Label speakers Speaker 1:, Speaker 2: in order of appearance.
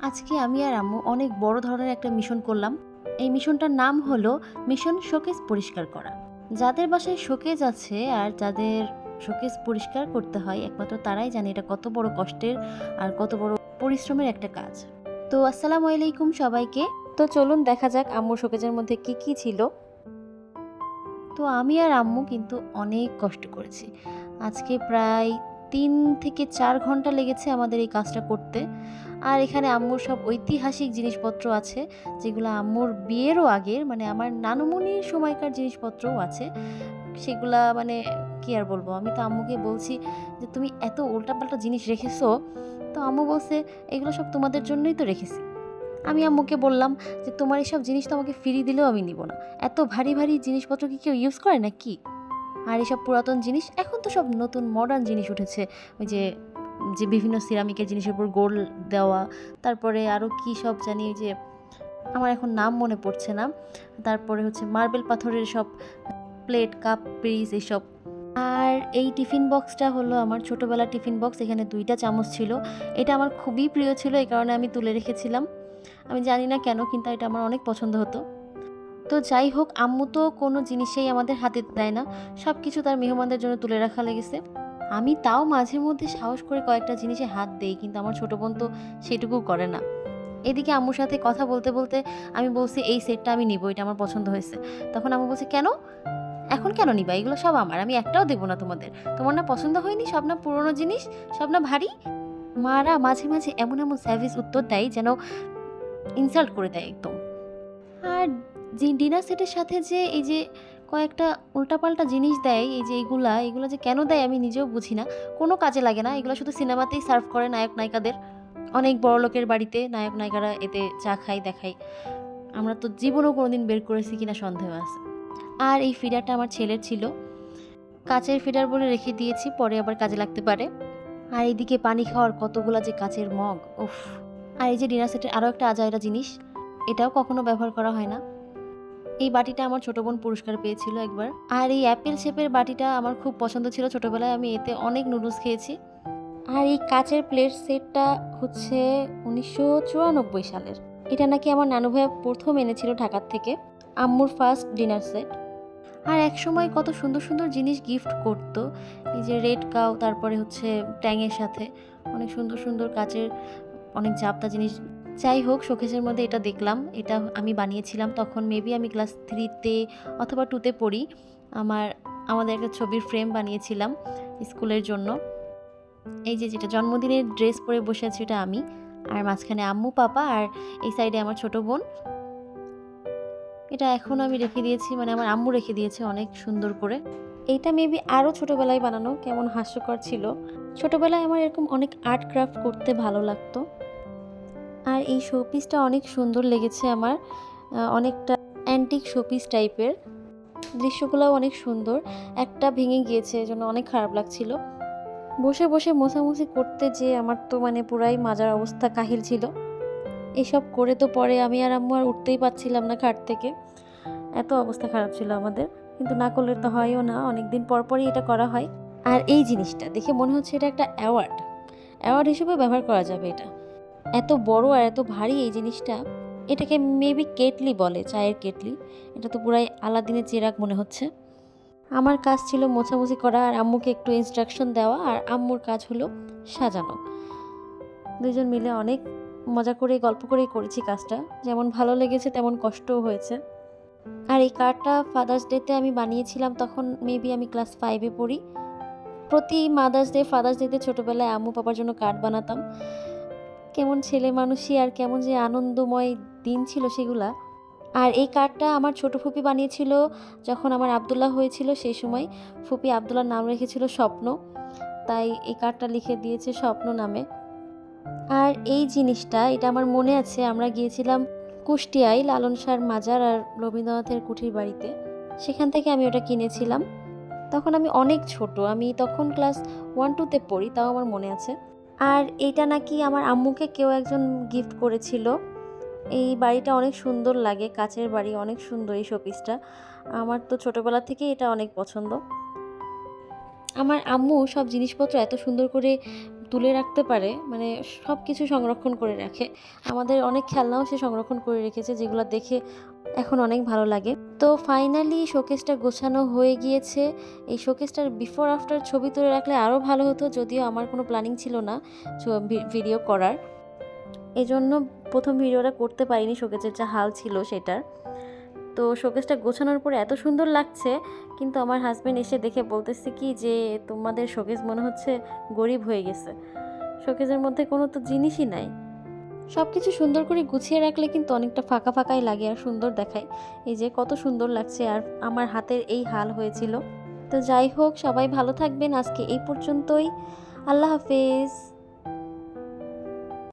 Speaker 1: আজকে আমি আর আম্মু অনেক বড় ধরনের একটা মিশন করলাম। এই মিশনটার নাম হলো মিশন শোকেস পরিষ্কার করা। যাদের বাসায় শোকেজ আছে আর যাদের শোকেস পরিষ্কার করতে হয়, একমাত্র তারাই জানে এটা কত বড় কষ্টের আর কত বড় পরিশ্রমের একটা কাজ। তো আসসালামু আলাইকুম সবাইকে। তো চলুন দেখা যাক আম্মুর শোকেজের মধ্যে কি কি ছিল। তো আমি আর আম্মু কিন্তু অনেক কষ্ট করেছি। আজকে প্রায় তিন থেকে চার ঘণ্টা লেগেছে আমাদের এই কাজটা করতে। আর এখানে আম্মুর সব ঐতিহাসিক জিনিসপত্র আছে, যেগুলো আম্মুর বিয়েরও আগের মানে আমার নানুমনির সময়কার জিনিসপত্রও আছে। সেগুলা মানে কি আর বলব, আমি তো আম্মুকে বলছি যে তুমি এত উল্টাপাল্টা জিনিস রেখেছো, তো আম্মু বলছে, এগুলো সব তোমাদের জন্যই তো রেখেছি। আমি আম্মুকে বললাম যে, তোমার এইসব জিনিস তো আমাকে ফিরিয়ে দিলেও আমি নিব না। এত ভারী ভারী জিনিসপত্র কি কেউ ইউজ করে না কি আর এইসব পুরাতন জিনিস, এখন তো সব নতুন মডার্ন জিনিস উঠেছে। ওই যে যে বিভিন্ন সিরামিকের জিনিসের উপর গোল দেওয়া, তারপরে আরও কী সব জানি যে, আমার এখন নাম মনে পড়ছে না। তারপরে হচ্ছে মার্বেল পাথরের সব প্লেট কাপ পিস এইসব আর এই টিফিন বক্সটা হলো আমার ছোটোবেলার টিফিন বক্স, এখানে দুইটা চামচ ছিল। এটা আমার খুবই প্রিয় ছিল, এই কারণে আমি তুলে রেখেছিলাম। আমি জানি না কেন, কিন্তু এটা আমার অনেক পছন্দ হতো। তো যাই হোক, আম্মু তো কোনো জিনিসেই আমাদের হাতে দেয় না। সব কিছু তার মেহমানদের জন্য তুলে রাখা লেগেছে। আমি তাও মাঝে মধ্যে সাহস করে কয়েকটা জিনিসে হাত দেই, কিন্তু আমার ছোটো বোন তো সেটুকু করে না। এদিকে আম্মুর সাথে কথা বলতে বলতে আমি বলছি, এই সেটটা আমি নিব, এটা আমার পছন্দ হয়েছে। তখন আম্মু বলছে, কেন? এখন কেন নিবা? এগুলো সব আমার, আমি একটাও দেবো না তোমাদের। তোমার না পছন্দ হয়নি? সব না পুরনো জিনিস? সব না ভারী? মারা মাঝে মাঝে এমন এমন সার্ভিস উত্তর দেয় যেন ইনসাল্ট করে দেয় একদম। আর যে ডিনার সেটের সাথে যে এই যে কয়েকটা উল্টাপাল্টা জিনিস দেয়, এই যে এইগুলা এগুলো যে কেন দেয় আমি নিজেও বুঝি না। কোনো কাজে লাগে না, এগুলো শুধু সিনেমাতেই সার্ভ করে নায়ক নায়িকাদের। অনেক বড় লোকের বাড়িতে নায়ক নায়িকারা এতে চা খায়, দেখায়। আমরা তো জীবনেও কোনোদিন বের করেছি কিনা সন্দেহ আছে। আর এই ফিডারটা আমার ছেলের ছিল। কাচের ফিডার বলে রেখে দিয়েছি, পরে আবার কাজে লাগতে পারে। আর এইদিকে পানি খাওয়ার কতগুলা যে কাচের মগ, উফ। আর এই যে ডিনার সেটের আরও একটা আজাইরা জিনিস, এটাও কখনো ব্যবহার করা হয় না। এই বাটিটা আমার ছোট বোন পুরস্কার পেয়েছিল একবার। আর এই অ্যাপেল শেপের বাটিটা আমার খুব পছন্দ ছিল ছোটবেলায়, আমি এতে অনেক নুডলস খেয়েছি। আর এই কাচের প্লেট সেটটা হচ্ছে উনিশশো চুরানব্বই সালের। এটা নাকি আমার নানু ভাইয়া প্রথম এনেছিল ঢাকার থেকে, আম্মুর ফার্স্ট ডিনার সেট আর এক সময় কত সুন্দর সুন্দর জিনিস গিফট করতো, এই যে রেড কাউ তারপরে হচ্ছে ট্যাংয়ের সাথে। অনেক সুন্দর সুন্দর কাচের অনেক জাপতা জিনিস যাই হোক, শোকেসের মধ্যে এটা দেখলাম। এটা আমি বানিয়েছিলাম, তখন মেবি আমি ক্লাস থ্রিতে অথবা টুতে পড়ি। আমার, আমাদের একটা ছবির ফ্রেম বানিয়েছিলাম স্কুলের জন্য। এই যে যেটা জন্মদিনের ড্রেস পরে বসে আছি এটা আমি, আর মাঝখানে আম্মু, পাপা, আর এই সাইডে আমার ছোট বোন। এটা এখন আমি রেখে দিয়েছি মানে আমার আম্মু রেখে দিয়েছে অনেক সুন্দর করে। এইটা মেবি আরও ছোটোবেলায় বানানো, কেমন হাস্যকর ছিল। ছোটোবেলায় আমার এরকম অনেক আর্ট ক্রাফট করতে ভালো লাগতো। আর এই শোপিসটা অনেক সুন্দর লেগেছে আমার অনেকটা অ্যান্টিক শোপিস টাইপের দৃশ্যগুলোও অনেক সুন্দর, একটা ভেঙে গিয়েছে এজন্য অনেক খারাপ লাগছিল। বসে বসে মোছামুছি করতে যে আমার তো মানে পুরাই মাজার অবস্থা কাহিল ছিল। এসব করে তো পরে আমি আর আম্মু আর উঠতেই পারছিলাম না খাট থেকে। এত অবস্থা খারাপ ছিল আমাদের, কিন্তু না করলে তো হয়ও না অনেক দিন পর পরই এটা করা হয়। আর এই জিনিসটা, দেখে মনে হচ্ছে এটা একটা অ্যাওয়ার্ড অ্যাওয়ার্ড হিসেবে ব্যবহার করা যাবে এটা। এত বড় আর এত ভারী এই জিনিসটা, এটাকে মেবি কেটলি বলে, চায়ের কেটলি। এটা তো পুরাই আলাদিনের চেরাগ মনে হচ্ছে। আমার কাজ ছিল মোছামুছি করা আর আম্মুকে একটু ইনস্ট্রাকশন দেওয়া আর আম্মুর কাজ হলো সাজানো। দুজন মিলে অনেক মজা করে গল্প করেই করেছি কাজটা। যেমন ভালো লেগেছে তেমন কষ্টও হয়েছে। আর এই কার্ডটা ফাদার্স ডেতে আমি বানিয়েছিলাম, তখন মেবি আমি ক্লাস ফাইভে পড়ি। প্রতি মাদার্স ডে ফাদার্স ডেতে ছোটোবেলায় আম্মু পাপার জন্য কার্ড বানাতাম। কেমন ছেলে মানুষই আর কেমন যে আনন্দময় দিন ছিল সেগুলা। আর এই কার্ডটা আমার ছোট ফুপি বানিয়েছিল যখন আমার আবদুল্লাহ হয়েছিল সেই সময়। ফুপি আবদুল্লার নাম রেখেছিল স্বপ্ন। তাই এই কার্ডটা লিখে দিয়েছে স্বপ্ন নামে। আর এই জিনিসটা, এটা আমার মনে আছে, আমরা গিয়েছিলাম কুষ্টিয়ায় লালন শাহর মাজার আর রবীন্দ্রনাথের কুঠির বাড়িতে। সেখান থেকে আমি ওটা কিনেছিলাম। তখন আমি অনেক ছোট, আমি তখন ক্লাস ওয়ান টুতে পড়ি, তাও আমার মনে আছে। আর এটা নাকি আমার আম্মুকে কেউ একজন গিফট করেছিল। এই বাড়িটা অনেক সুন্দর লাগে, কাছের বাড়ি, অনেক সুন্দর এই শোপিসটা আমার তো ছোটোবেলা থেকে এটা অনেক পছন্দ। আমার আম্মু সব জিনিসপত্র এত সুন্দর করে তুলে রাখতে পারে মানে সব কিছু সংরক্ষণ করে রাখে। আমাদের অনেক খেলনাও সে সংরক্ষণ করে রেখেছে, যেগুলো দেখে এখন অনেক ভালো লাগে। তো ফাইনালি শোকেসটা গোছানো হয়ে গিয়েছে। এই শোকেসটার বিফোর আফটার ছবি তুলে রাখলে আরও ভালো হতো, যদিও আমার কোনো প্ল্যানিং ছিল না ভিডিও করার। এই জন্য প্রথম ভিডিওটা করতে পারিনি শোকেসের যা হাল ছিল সেটার। তো শোকেসটা গোছানোর পরে এত সুন্দর লাগছে, কিন্তু আমার হাজব্যান্ড এসে দেখে বলতেছে কি যে তোমাদের শোকেস মনে হচ্ছে গরিব হয়ে গেছে। শোকেসের মধ্যে কোনো তো জিনিসই নাই। সব কিছু সুন্দর করে গুছিয়ে রাখলে কিন্তু অনেকটা ফাঁকা ফাঁকাই লাগে আর সুন্দর দেখায়। এই যে কত সুন্দর লাগছে আর আমার হাতের এই হাল হয়েছিল। তো যাই হোক, সবাই ভালো থাকবেন। আজকে এই পর্যন্তই। আল্লাহ হাফেজ।